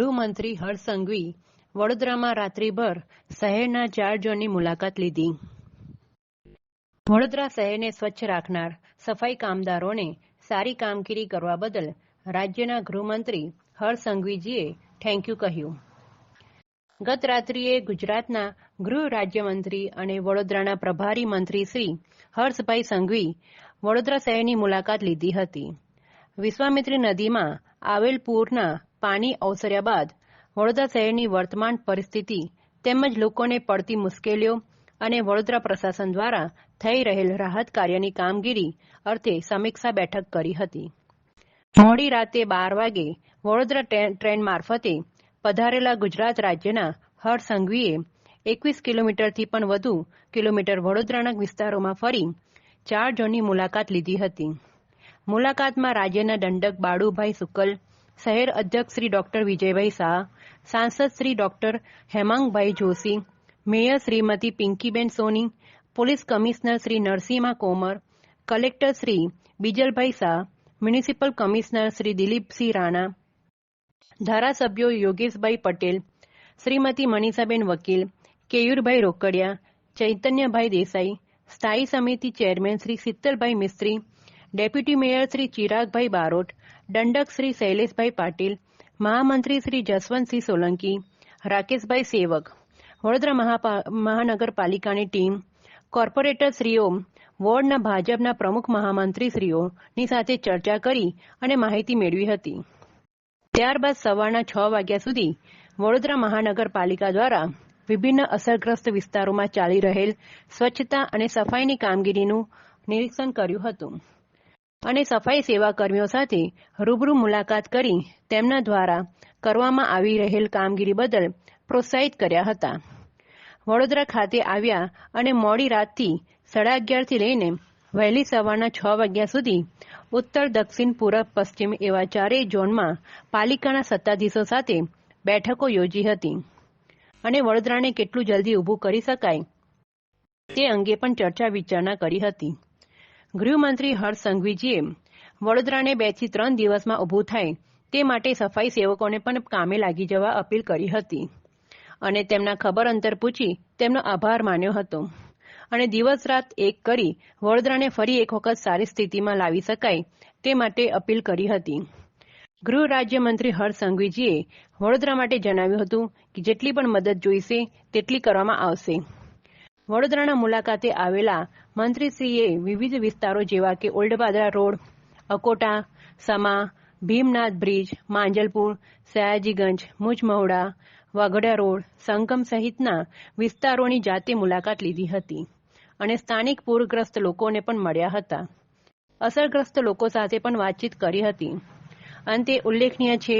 ગૃહમંત્રી હર્ષ વડોદરામાં રાત્રિભર શહેરના ચાર ઝોનની મુલાકાત લીધી. વડોદરા શહેરને સ્વચ્છ રાખનાર સફાઈ કામદારોને સારી કામગીરી કરવા બદલ રાજ્યના ગૃહમંત્રી હર્ષ થેન્ક યુ કહ્યું. ગત રાત્રિએ ગુજરાતના ગૃહ રાજ્યમંત્રી અને વડોદરાના પ્રભારી મંત્રી શ્રી હર્ષભાઈ સંઘવી વડોદરા શહેરની મુલાકાત લીધી હતી. વિશ્વામિત્રી નદીમાં આવેલ પૂરના પાણી અવસર્યા બાદ વડોદરા શહેરની વર્તમાન પરિસ્થિતિ તેમજ લોકોને પડતી મુશ્કેલીઓ અને વડોદરા પ્રશાસન દ્વારા થઈ રહેલ રાહત કાર્યની કામગીરી અર્થે સમીક્ષા બેઠક કરી હતી. મોડી રાતે બાર વાગે વડોદરા ટ્રેન મારફતે પધારેલા ગુજરાત રાજ્યના હર્ષ સંઘવીએ એકવીસ કિલોમીટરથી પણ વધુ કિલોમીટર વડોદરાના વિસ્તારોમાં ફરી ચાર ઝોનની મુલાકાત લીધી હતી. મુલાકાતમાં રાજ્યના દંડક બાળુભાઈ સુકલ શહેર અધ્યક્ષ શ્રી ડોક્ટર વિજયભાઈ શાહ, સાંસદ Shri doctor Hemangbhai Joshi, mayor Shrimati Pinkiben Soni, police commissioner Shri Narasimha Komar, collector Shri Bijalbhai Shah, municipal commissioner Shri Dilipsinh Rana, ધારાસભ્યો યોગેશભાઈ પટેલ, શ્રીમતી મનીષાબેન વકીલ, કેયુરભાઈ રોકડિયા, ચૈતન્યભાઈ દેસાઈ, સ્થાયી સમિતિ chairman Shri Shitalbhai Mistry, deputy mayor Shri Chiragbhai Barot દંડક શ્રી શૈલેષભાઈ પાટીલ, મહામંત્રી શ્રી જસવંતસિંહ સોલંકી, રાકેશભાઈ સેવક, વડોદરા મહાનગરપાલિકાની team, corporator શ્રીઓ, વોર્ડના ભાજપના પ્રમુખ મહામંત્રી શ્રીઓની સાથે ચર્ચા કરી અને માહિતી મેળવી હતી. ત્યારબાદ સવારના છ વાગ્યા સુધી વડોદરા મહાનગરપાલિકા દ્વારા વિભિન્ન અસરગ્રસ્ત વિસ્તારોમાં ચાલી રહેલ સ્વચ્છતા અને સફાઈની કામગીરીનું નિરીક્ષણ કર્યું હતું. અને સફાઈ સેવા કર્મીઓ સાથે રૂબરૂ મુલાકાત કરી તેમના દ્વારા કરવામાં આવી રહેલ કામગીરી બદલ પ્રોત્સાહિત કર્યા હતા. વડોદરા ખાતે આવ્યા અને મોડી રાતથી સાડા અગિયારથી લઈને વહેલી સવારના છ વાગ્યા સુધી ઉત્તર, દક્ષિણ પૂર્વ પશ્ચિમ એવા ચારેય ઝોનમાં પાલિકાના સત્તાધીશો સાથે બેઠકો યોજી હતી. અને વડોદરાને કેટલું જલ્દી ઊભું કરી શકાય તે અંગે પણ ચર્ચા વિચારણા કરી હતી. ગૃહમંત્રી હર્ષ સંઘવીજીએ વડોદરાને બેથી ત્રણ દિવસમાં ઊભું થાય તે માટે સફાઈ સેવકોને પણ કામે લાગી જવા અપીલ કરી હતી. અને તેમના ખબર અંતર પૂછી તેમનો આભાર માન્યો હતો. અને દિવસ રાત એક કરી વડોદરાને ફરી એક વખત સારી સ્થિતિમાં લાવી શકાય તે માટે અપીલ કરી હતી. ગૃહ રાજ્યમંત્રી હર્ષ સંઘવીજીએ વડોદરા માટે જણાવ્યું હતું કે જેટલી પણ મદદ જોઈશે, તેટલી કરવામાં આવશે. વડોદરાના મુલાકાતે આવેલા મંત્રીશ્રીએ વિવિધ વિસ્તારો જેવા કે ઓલ્ડબાદરા road, Akota, Sama, Bhimnath bridge, Manjalpur, Sayajiganj, Mujmahuda, Vaghda road Sangam સહિતના વિસ્તારોની જાતે મુલાકાત લીધી હતી અને સ્થાનિક પૂરગ્રસ્ત લોકોને પણ મળ્યા હતા. અસરગ્રસ્ત લોકો સાથે પણ વાતચીત કરી હતી. અંતે ઉલ્લેખનીય છે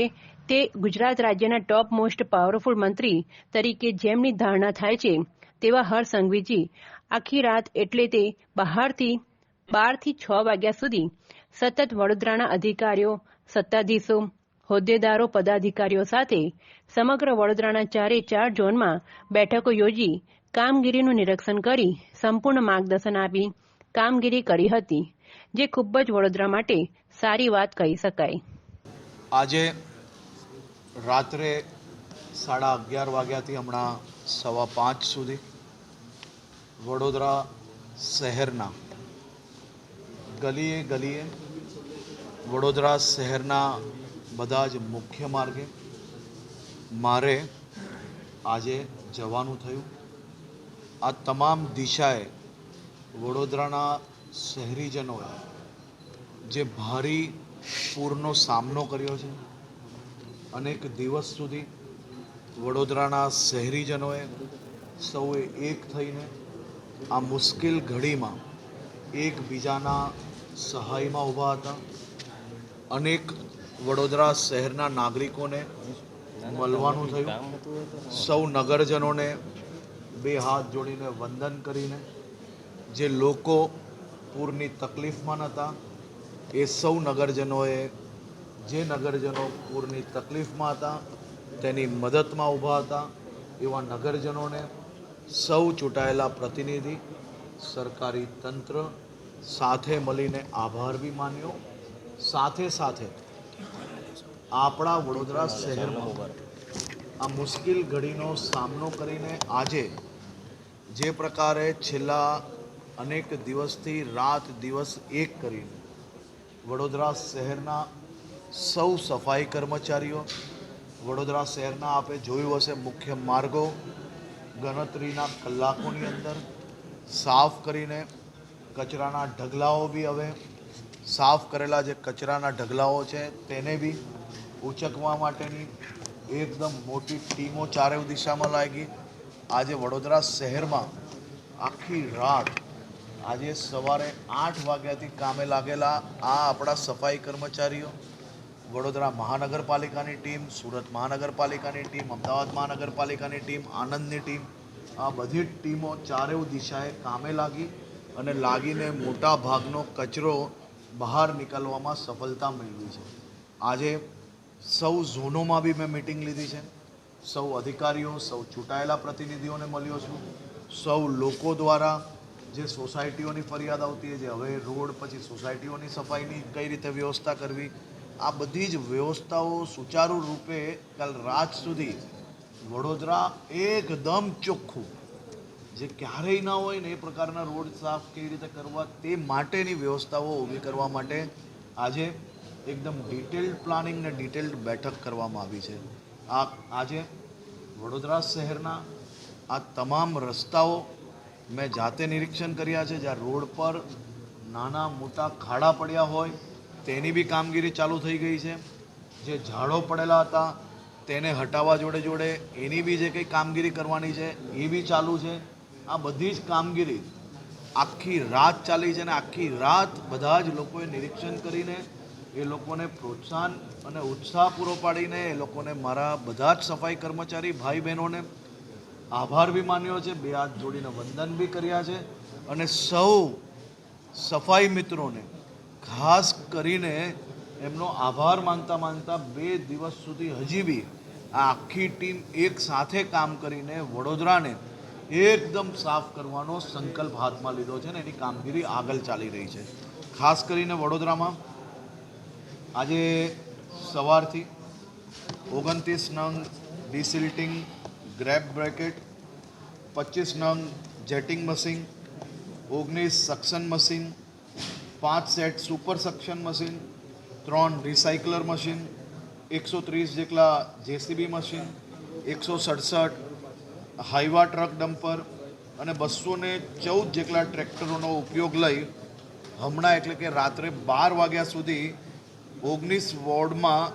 તે ગુજરાત રાજ્યના ટોપ મોસ્ટ પાવરફુલ મંત્રી તરીકે જેમની ધારણા થાય છે તેવા હર્ષ સંઘવીજી આખી રાત એટલે તે બહારથી, બારથી છ વાગ્યા સુધી સતત વડોદરાના અધિકારીઓ, સત્તાધીશો, હોદ્દેદારો, પદાધિકારીઓ સાથે સમગ્ર વડોદરાના ચારે ચાર ઝોનમાં બેઠકો યોજી કામગીરીનું નિરીક્ષણ કરી સંપૂર્ણ માર્ગદર્શન આપી કામગીરી કરી હતી, જે ખૂબ જ વડોદરા માટે સારી વાત કહી શકાય. આજે રાત્રે સાડા અગિયાર વાગ્યાથી હમણાં સવા પાંચ સુધી વડોદરા શહેરના. ગલીએ ગલીએ વડોદરા શહેરના બધા જ મુખ્ય માર્ગે મારે આજે જવાનું થયું. આ તમામ દિશાએ વડોદરાના શહેરીજનોએ જે ભારી પૂરનો સામનો કર્યો છે, અનેક દિવસ સુધી વડોદરાના શહેરીજનોએ સૌએ એક થઈને આ મુશ્કેલ ઘડીમાં એકબીજાના સહાયમાં ઊભા હતા. અનેક વડોદરા શહેરના નાગરિકોને મળવાનું થયું. સૌ નગરજનોને બે હાથ જોડીને વંદન કરીને જે લોકો પૂરની તકલીફમાં નહોતા એ સૌ નગરજનોએ જે નગરજનો પૂરની તકલીફમાં હતા, તેની મદદમાં ઊભા હતા. એવા નગરજનોને સૌ ચૂંટાયેલા પ્રતિનિધિ, સરકારી તંત્ર સાથે મળીને આભાર બી માન્યો. સાથે સાથે આપણા વડોદરા શહેરમાં આ મુશ્કેલ ઘડીનો સામનો કરીને આજે જે પ્રકારે છેલ્લા અનેક દિવસથી રાત દિવસ એક કરીને વડોદરા શહેરના સૌ સફાઈ કર્મચારીઓ, વડોદરા શહેરના આપે જોયું હશે મુખ્ય માર્ગો ગણતરીના કલાકોની અંદર સાફ કરીને કચરાના ઢગલાઓ બી હવે સાફ કરેલા જે કચરાના ઢગલાઓ છે તેને બી ઉચકવા માટેની એકદમ મોટી ટીમો ચારે દિશામાં લાગી. આજે વડોદરા શહેરમાં આખી રાત, આજે સવારે આઠ વાગ્યાથી કામે લાગેલા આ આપણા સફાઈ કર્મચારીઓ વડોદરા મહાનગરપાલિકાની ટીમ, સુરત મહાનગરપાલિકાની ટીમ, અમદાવાદ મહાનગરપાલિકાની ટીમ, આણંદની ટીમ, આ બધી જ ટીમો ચારેય દિશાએ કામે લાગી અને લાગીને મોટા ભાગનો કચરો બહાર નીકળવામાં સફળતા મેળવી છે. આજે સૌ ઝોનોમાં બી મેં મિટિંગ લીધી છે. સૌ અધિકારીઓ, સૌ ચૂંટાયેલા પ્રતિનિધિઓને મળ્યો છું. સૌ લોકો દ્વારા જે સોસાયટીઓની ફરિયાદ આવતી છે જે હવે રોડ પછી સોસાયટીઓની સફાઈની કઈ રીતે વ્યવસ્થા કરવી આ બધી જ વ્યવસ્થાઓ સુચારુ રૂપે કાલ રાત સુધી વડોદરા એકદમ ચોખ્ખું. જે ક્યારેય ના હોય ને એ પ્રકારના રોડ સાફ કેવી રીતે કરવા તે માટેની વ્યવસ્થાઓ ઊભી કરવા માટે આજે એકદમ ડિટેલ્ડ પ્લાનિંગ ને ડિટેલ્ડ બેઠક કરવામાં આવી છે. આ આજે વડોદરા શહેરના આ તમામ રસ્તાઓ મેં જાતે નિરીક્ષણ કર્યા છે, જ્યાં રોડ પર નાના મોટા ખાડા પડ્યા હોય તેની બી કામગીરી ચાલુ થઈ ગઈ છે. જે ઝાડો પડેલા હતા, તેને હટાવવા જોડે જોડે એની બી જે કંઈ કામગીરી કરવાની છે, એ બી ચાલુ છે. આ બધી જ કામગીરી આખી રાત ચાલી છે અને આખી રાત બધા જ લોકોએ નિરીક્ષણ કરીને એ લોકોને પ્રોત્સાહન અને ઉત્સાહ પૂરો પાડીને એ લોકોને મારા બધા જ સફાઈ કર્મચારી ભાઈ બહેનોને આભાર બી માન્યો છે, બે હાથ જોડીને વંદન બી કર્યા છે અને સૌ સફાઈ મિત્રોને ખાસ કરીને એમનો આભાર માનતા માનતા બે દિવસ સુધી હજી બી આ આખી ટીમ એક સાથે કામ કરીને વડોદરાને એકદમ સાફ કરવાનો સંકલ્પ હાથમાં લીધો છે ને એની કામગીરી આગળ ચાલી રહી છે. ખાસ કરીને વડોદરામાં આજે સવારથી ઓગણત્રીસ નંગ ડિસિલ્ટિંગ ગ્રેપ બ્રેકેટ, પચીસ નંગ જેટિંગ મશીન, ઓગણીસ સક્શન મશીન પાંચ સેટ સુપર સક્શન મશીન, ત્રણ રિસાયકલર મશીન, એકસો ત્રીસ જેટલા જેસીબી મશીન, એકસો સડસઠ હાઈવા ટ્રક ડમ્પર અને બસો ને ચૌદ જેટલા ટ્રેક્ટરોનો ઉપયોગ લઈ હમણાં એટલે કે રાત્રે બાર વાગ્યા સુધી ઓગણીસ વોર્ડમાં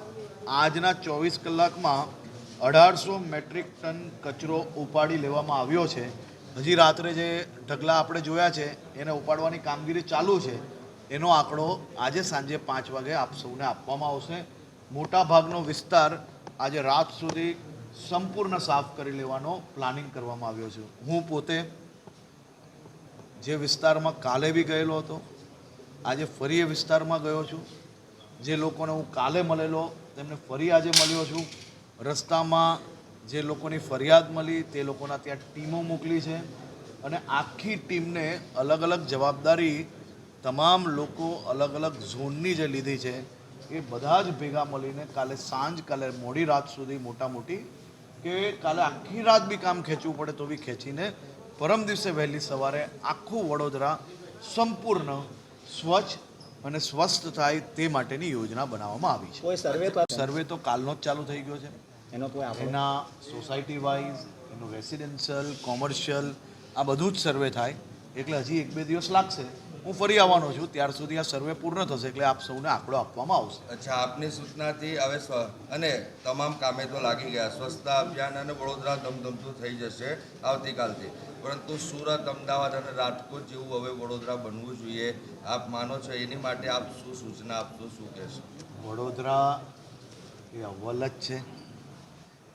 આજના ચોવીસ કલાકમાં અઢારસો મેટ્રિક ટન કચરો ઉપાડી લેવામાં આવ્યો છે. હજી રાત્રે જે ઢગલા આપણે જોયા છે, એને ઉપાડવાની કામગીરી ચાલુ છે. એનો આંકડો આજે સાંજે પાંચ વાગે આપ સૌને આપવામાં આવશે. મોટા ભાગનો વિસ્તાર આજે રાત સુધી સંપૂર્ણ સાફ કરી લેવાનો પ્લાનિંગ કરવામાં આવ્યો છે. હું પોતે જે વિસ્તારમાં કાલે બી ગયેલો હતો, આજે ફરી એ વિસ્તારમાં ગયો છું. જે લોકોને હું કાલે મળેલો, તેમને ફરી આજે મળ્યો છું. રસ્તામાં જે લોકોની ફરિયાદ મળી, તે લોકોના ત્યાં ટીમો મોકલી છે. અને આખી ટીમને અલગ અલગ જવાબદારી તમામ લોકો અલગ અલગ ઝોનની જે લીધી છે એ બધા જ ભેગા મળીને કાલે સાંજ કાલે મોડી રાત સુધી મોટા મોટી કે કાલે આખી રાત બી કામ ખેંચવું પડે તો બી ખેંચીને પરમ દિવસે વહેલી સવારે આખું વડોદરા સંપૂર્ણ સ્વચ્છ અને સ્વસ્થ થાય તે માટેની યોજના બનાવવામાં આવી છે. સર્વે તો સર્વે તો કાલનો જ ચાલુ થઈ ગયો છે. એનો એના સોસાયટી વાઇઝ એનું રેસિડેન્શિયલ કોમર્શિયલ આ બધું જ સર્વે થાય. એટલે હજી એક બે દિવસ લાગશે. હું ફરી આવવાનો છું. ત્યાર સુધી આ સર્વે પૂર્ણ થશે એટલે આપ સૌને આંકડો આપવામાં આવશે. અચ્છા આપની સૂચનાથી હવે સ્વ અને તમામ કામે તો લાગી ગયા. સ્વચ્છતા અભિયાન અને વડોદરા ધમધમતું થઈ જશે આવતીકાલથી. પરંતુ સુરત અમદાવાદ અને રાજકોટ જેવું હવે વડોદરા બનવું જોઈએ. આપ માનો છો એની માટે આપ શું સૂચના આપશો શું કહેશો? વડોદરા એ અવ્વલ જ છે.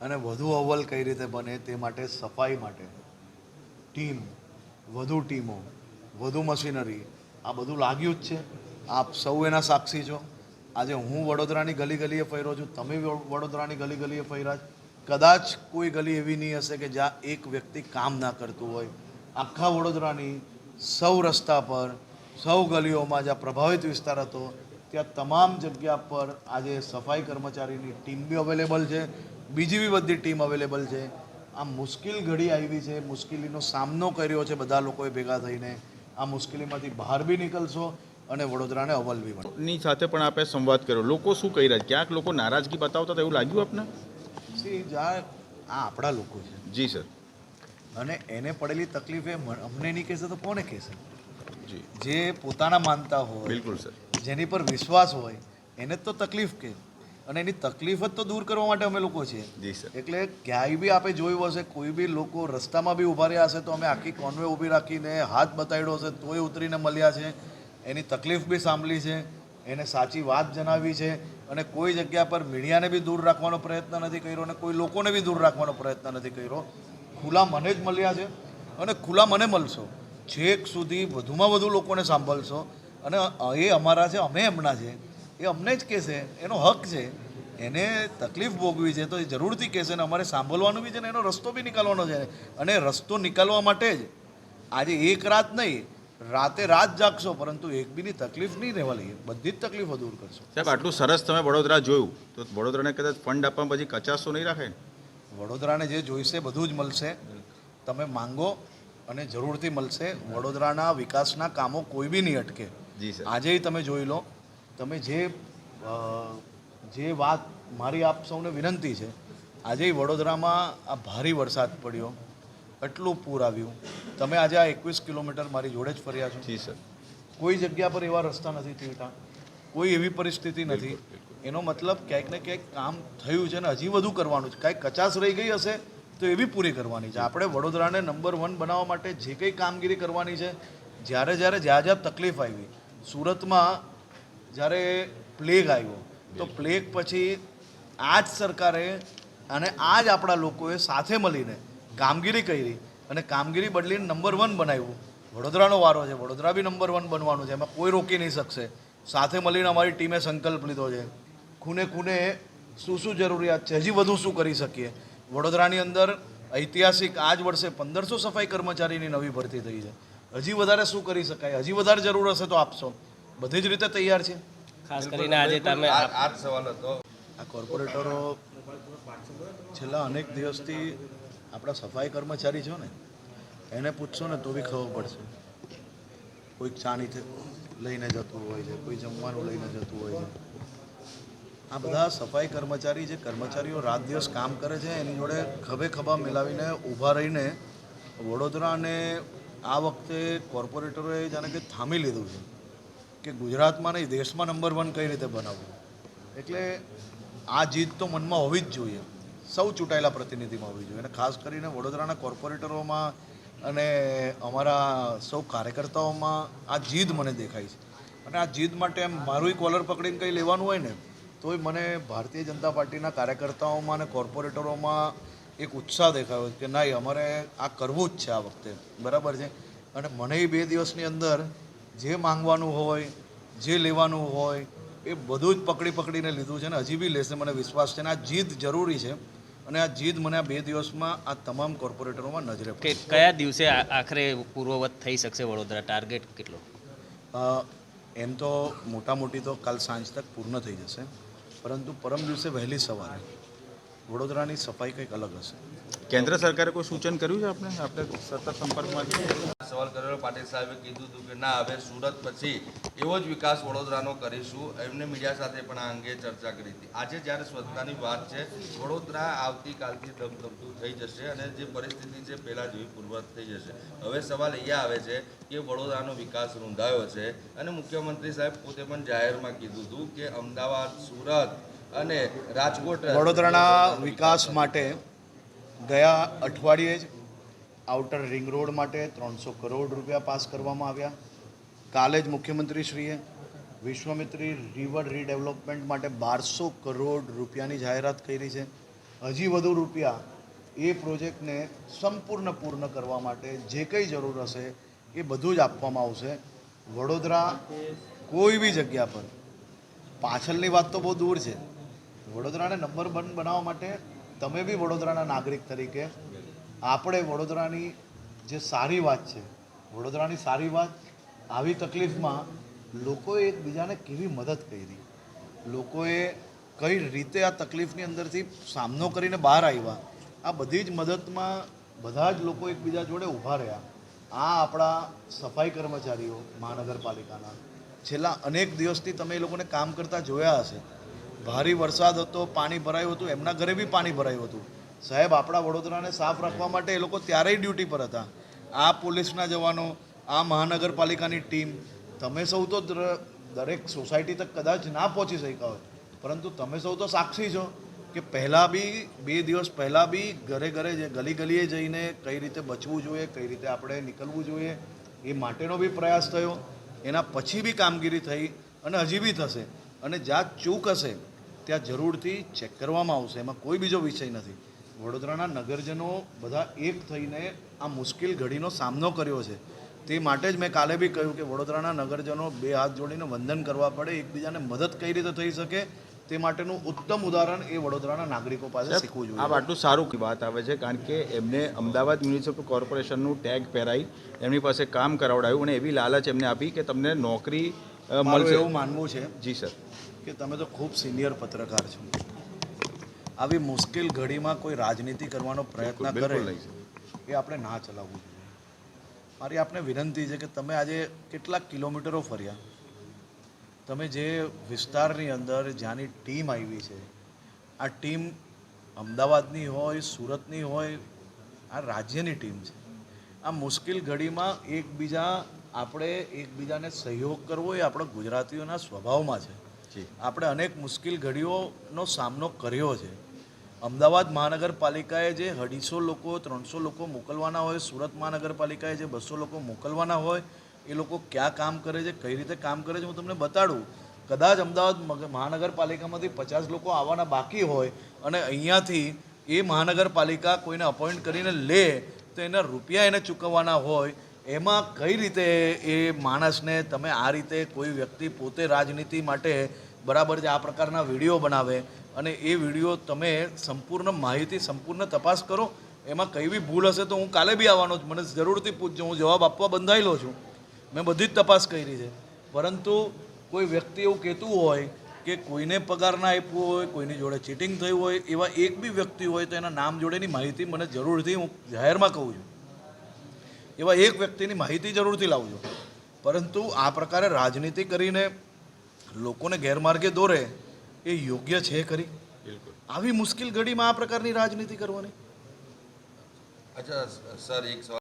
અને વધુ અવ્વલ કઈ રીતે બને તે માટે સફાઈ માટે ટીમ વધુ ટીમો વધુ મશીનરી આ બધું લાગ્યું જ છે. આપ સૌ એના સાક્ષી છો. આજે હું વડોદરાની ગલી ગલીએ ફર્યો છું. તમે વડોદરાની ગલી ગલીએ ફર્યા છો. કદાચ કોઈ ગલી એવી નહીં હશે કે જ્યાં એક વ્યક્તિ કામ ના કરતું હોય. આખા વડોદરાની સૌ રસ્તા પર, સૌ ગલીઓમાં જ્યાં પ્રભાવિત વિસ્તાર હતો, ત્યાં તમામ જગ્યા પર આજે સફાઈ કર્મચારીની ટીમ બી અવેલેબલ છે. બીજી બી બધી ટીમ અવેલેબલ છે. આ મુશ્કેલ ઘડી આવી છે. મુશ્કેલીનો સામનો કર્યો છે બધા લોકોએ ભેગા થઈને. આ મુશ્કેલીમાંથી બહાર બી નીકળશો અને વડોદરાને અવલવી ની સાથે પણ આપણે સંવાદ કર્યો. લોકો શું કહી રહ્યા? ક્યાંક લોકો નારાજગી બતાવતા એવું લાગ્યું આપને? સી જ્યાં આ આપણા લોકો છે. જી સર. અને એને પડેલી તકલીફ એ અમને નહીં કહેશે તો કોને કહેશે? જી. જે પોતાના માનતા હોય બિલકુલ સર. જેની પર વિશ્વાસ હોય એને તો તકલીફ કે. અને એની તકલીફ જ તો દૂર કરવા માટે અમે લોકો છીએ. જી સર. એટલે ક્યાંય બી આપણે જોયું હશે કોઈ બી લોકો રસ્તામાં બી ઊભા રહ્યા હશે તો અમે આખી કોન્વે ઊભી રાખીને હાથ બતાડ્યો હશે તોય ઉતરીને મળ્યા છે. એની તકલીફ બી સાંભળી છે. એને સાચી વાત જણાવી છે. અને કોઈ જગ્યા પર મીડિયાને બી દૂર રાખવાનો પ્રયત્ન નથી કર્યો અને કોઈ લોકોને બી દૂર રાખવાનો પ્રયત્ન નથી કર્યો. ખુલ્લા મને જ મળ્યા છે. અને ખુલ્લા મને મળશો. છેક સુધી વધુમાં વધુ લોકોને સાંભળશો. અને એ અમારા છે અમે એમના છે. એ અમને જ કહેશે એનો હક છે. એને તકલીફ ભોગવી છે તો એ જરૂરથી કહેશે ને અમારે સાંભળવાનું બી છે ને એનો રસ્તો બી નીકાળવાનો છે. અને રસ્તો નીકાળવા માટે જ આજે એક રાત નહીં રાતે રાત જાગશો પરંતુ એક બીની તકલીફ નહીં રહેવા લઈએ બધી જ તકલીફો દૂર કરશો. સાહેબ આટલું સરસ તમે વડોદરા જોયું તો વડોદરાને કદાચ ફંડ આપવા પછી કચાશો નહીં રાખે વડોદરાને જે જોઈશે બધું જ મળશે. તમે માંગો અને જરૂરથી મળશે. વડોદરાના વિકાસના કામો કોઈ બી નહીં અટકે. જી આજે તમે જોઈ લો તમે જે જે વાત મારી આપ સૌને વિનંતી છે આજે વડોદરામાં આ ભારે વરસાદ પડ્યો એટલું પૂર આવ્યું. તમે આજે આ એકવીસ કિલોમીટર મારી જોડે જ ફર્યા છો. જી સર. કોઈ જગ્યા પર એવા રસ્તા નથી તીરતા કોઈ એવી પરિસ્થિતિ નથી. એનો મતલબ ક્યાંક ને ક્યાંક કામ થયું છે ને હજી વધુ કરવાનું છે. કાંઈક કચાશ રહી ગઈ હશે તો એ બી પૂરી કરવાની છે. આપણે વડોદરાને નંબર વન બનાવવા માટે જે કંઈ કામગીરી કરવાની છે જ્યારે જ્યારે જ્યાં જ્યાં તકલીફ આવી સુરતમાં જ્યારે પ્લેગ આવ્યો, તો પ્લેગ પછી આ જ સરકારે અને આ જ આપણા લોકોએ સાથે મળીને કામગીરી કરી અને કામગીરી બદલીને નંબર વન બનાવ્યું. વડોદરાનો વારો છે, વડોદરા બી નંબર વન બનવાનું છે, એમાં કોઈ રોકી નહીં શકશે. સાથે મળીને અમારી ટીમે સંકલ્પ લીધો છે. ખૂને ખૂને શું શું જરૂરિયાત છે, હજી વધુ શું કરી શકીએ? વડોદરાની અંદર ઐતિહાસિક આ જ વર્ષે પંદરસો સફાઈ કર્મચારીની નવી ભરતી થઈ છે. હજી વધારે શું કરી શકાય? હજી વધારે જરૂર હશે તો આપશો. બધી જ રીતે તૈયાર છે. ખાસ કરીને આજે તમે આ આ સવાલ હતો. આ કોર્પોરેટરો છેલ્લા અનેક દિવસથી આપણા સફાઈ કર્મચારી છો ને એને પૂછશો ને તો બી ખબર પડશે. કોઈક ચાની લઈને જતું હોય છે કોઈ જમવાનું લઈને જતું હોય છે. આ બધા સફાઈ કર્મચારી જે કર્મચારીઓ રાત દિવસ કામ કરે છે એની જોડે ખભે ખભા મિલાવીને ઊભા રહીને વડોદરાને આ વખતે કોર્પોરેટરોએ જાણે કે થામી લીધું છે. કે ગુજરાતમાં નહીં, દેશમાં નંબર વન કઈ રીતે બનાવવું? એટલે આ જીત તો મનમાં હોવી જ જોઈએ. સૌ ચૂંટાયેલા પ્રતિનિધિમાં હોવી જોઈએ. અને ખાસ કરીને વડોદરાના કોર્પોરેટરોમાં અને અમારા સૌ કાર્યકર્તાઓમાં આ જીદ મને દેખાય છે. અને આ જીદ માટે એમ મારું કોલર પકડીને કંઈ લેવાનું હોય ને, તોય મને ભારતીય જનતા પાર્ટીના કાર્યકર્તાઓમાં અને કોર્પોરેટરોમાં એક ઉત્સાહ દેખાયો કે નહીં અમારે આ કરવું જ છે આ વખતે. બરાબર છે? અને મને બે દિવસની અંદર જે માંગવાનું હોય જે લેવાનું હોય એ બધું જ પકડી પકડીને લીધું છે ને હજી બી લેશે મને વિશ્વાસ છે અને આ જીદ જરૂરી છે. અને આ જીદ મને આ બે દિવસમાં આ તમામ કોર્પોરેટરોમાં નજરે કે કયા દિવસે આ- આખરે પૂર્વવત થઈ શકશે વડોદરા? ટાર્ગેટ કેટલો? એમ તો મોટા મોટી તો કાલ સાંજ તક પૂર્ણ થઈ જશે. પરંતુ પરમ દિવસે વહેલી સવારે વડોદરાની સફાઈ કંઈક અલગ હશે. કેન્દ્ર સરકારે કોઈ સૂચન કર્યું છે આપણે આપણે સતત સંપર્કમાં. સવાલ કરેલો પાટીલ સાહેબે કીધું હતું કે ના હવે સુરત પછી એવો જ વિકાસ વડોદરાનો કરીશું. એમને મીડિયા સાથે પણ આ અંગે ચર્ચા કરી હતી. આજે જ્યારે સ્વચ્છતાની વાત છે વડોદરા આવતીકાલથી ધમધમતું થઈ જશે અને જે પરિસ્થિતિ છે પહેલાં જેવી પૂર્વત થઈ જશે. હવે સવાલ એ આવે છે કે વડોદરાનો વિકાસ રૂંધાયો છે અને મુખ્યમંત્રી સાહેબ પોતે પણ જાહેરમાં કીધું હતું કે અમદાવાદ સુરત અને રાજકોટ વડોદરાના વિકાસ માટે ગયા અઠવાડિયે જ આઉટર રિંગ રોડ માટે ત્રણસો કરોડ રૂપિયા પાસ કરવામાં આવ્યા. કાલે જ મુખ્યમંત્રીશ્રીએ વિશ્વામિત્રી રિવર રીડેવલપમેન્ટ માટે બારસો કરોડ રૂપિયાની જાહેરાત કરી છે. હજી વધુ રૂપિયા એ પ્રોજેક્ટને સંપૂર્ણ પૂર્ણ કરવા માટે જે કંઈ જરૂર હશે એ બધું જ આપવામાં આવશે. વડોદરા કોઈ બી જગ્યા પર પાછળની વાત તો બહુ દૂર છે. વડોદરાને નંબર વન બનાવવા માટે તમે બી વડોદરાના નાગરિક તરીકે, આપણે વડોદરાની જે સારી વાત છે, વડોદરાની સારી વાત, આવી તકલીફમાં લોકોએ એકબીજાને કેવી મદદ કરી? લોકોએ કઈ રીતે આ તકલીફની અંદરથી સામનો કરીને બહાર આવ્યા? આ બધી જ મદદમાં બધા જ લોકો એકબીજા જોડે ઊભા રહ્યા. આ આપણા સફાઈ કર્મચારીઓ મહાનગરપાલિકાના, છેલ્લા અનેક દિવસથી તમે એ લોકોને કામ કરતા જોયા હશે. ભારે વરસાદ હતો, પાણી ભરાયું હતું, એમના ઘરે બી પાણી ભરાયું હતું. સાહેબ, આપણા વડોદરાને સાફ રાખવા માટે એ લોકો ત્યારેય ડ્યુટી પર હતા. આ પોલીસના જવાનો, આ મહાનગરપાલિકાની ટીમ, તમે સૌ તો દરેક સોસાયટી તક કદાચ ના પહોંચી શક્યા હોય, પરંતુ તમે સૌ તો સાક્ષી છો કે પહેલાં બી, બે દિવસ પહેલાં બી ઘરે ઘરે જે ગલી ગલીએ જઈને કઈ રીતે બચવું જોઈએ, કઈ રીતે આપણે નીકળવું જોઈએ, એ માટેનો બી પ્રયાસ થયો. એના પછી બી કામગીરી થઈ અને હજી બી થશે. અને જ્યાં ચૂક હશે ત્યાં જરૂરથી ચેક કરવામાં આવશે. એમાં કોઈ બીજો વિષય નથી. વડોદરાના નગરજનો બધા એક થઈને આ મુશ્કેલ ઘડીનો સામનો કર્યો છે. તે માટે જ મેં કાલે બી કહ્યું કે વડોદરાના નગરજનો બે હાથ જોડીને વંદન કરવા પડે. એકબીજાને મદદ કઈ રીતે થઈ શકે? તે માટેનું ઉત્તમ ઉદાહરણ એ વડોદરાના નાગરિકો પાસે શીખવું આ આટલું સારું વાત આવે છે કારણ કે એમને અમદાવાદ મ્યુનિસિપલ કોર્પોરેશનનું ટેગ પહેરાઈ એમની પાસે કામ કરાવડાયું અને એવી લાલચ એમને આપી કે તમને નોકરી મળશે એવું માનવું છે જી સર. કે તમે તો ખૂબ સિનિયર પત્રકાર છો. આવી મુશ્કેલ ઘડીમાં કોઈ રાજનીતિ કરવાનો પ્રયત્ન કરે એ આપણે ના ચલાવવું જોઈએ. મારી આપને વિનંતી છે કે તમે આજે કેટલાક કિલોમીટરો ફર્યા. તમે જે વિસ્તારની અંદર જ્યાંની ટીમ આવી છે આ ટીમ અમદાવાદની હોય સુરતની હોય આ રાજ્યની ટીમ છે. આ મુશ્કેલ ઘડીમાં એકબીજા આપણે એકબીજાને સહયોગ કરવો એ આપણા ગુજરાતીઓના સ્વભાવમાં છે. જી. આપણે અનેક મુશ્કેલ ઘડીઓનો સામનો કર્યો છે. અમદાવાદ મહાનગરપાલિકાએ જે અઢીસો લોકો ત્રણસો લોકો મોકલવાના હોય સુરત મહાનગરપાલિકાએ જે બસો લોકો મોકલવાના હોય એ લોકો ક્યાં કામ કરે છે, કઈ રીતે કામ કરે છે, હું તમને બતાડું. કદાચ અમદાવાદ મહાનગરપાલિકામાંથી પચાસ લોકો આવવાના બાકી હોય અને અહીંયાથી એ મહાનગરપાલિકા કોઈને અપોઇન્ટ કરીને લે, તો એના રૂપિયા એને ચૂકવવાના હોય, એમાં કઈ રીતે એ માણસને તમે આ રીતે કોઈ વ્યક્તિ પોતે રાજનીતિ માટે બરાબર છે આ પ્રકારના વીડિયો બનાવે અને એ વીડિયો તમે સંપૂર્ણ માહિતી, સંપૂર્ણ તપાસ કરો, એમાં કઈ બી ભૂલ હશે તો હું કાલે બી આવવાનો જ, મને જરૂરથી પૂછજો, હું જવાબ આપવા બંધાયેલો છું. મેં બધી જ તપાસ કરી છે. પરંતુ કોઈ વ્યક્તિ એવું કહેતું હોય કે કોઈને પગાર ના આપ્યો હોય કોઈની જોડે ચીટિંગ થયું હોય એવા એક બી વ્યક્તિ હોય તો એના નામ જોડેની માહિતી મને જરૂરથી હું જાહેરમાં કહું છું. એવા એક વ્યક્તિની માહિતી જરૂરથી લાવજો. પરંતુ આ પ્રકારે રાજનીતિ કરીને લોકોને ગેરમાર્ગે દોરે એ યોગ્ય છે ખરી? બિલકુલ. આવી મુશ્કેલ ઘડીમાં આ પ્રકારની રાજનીતિ કરવાની? અચ્છા સર એક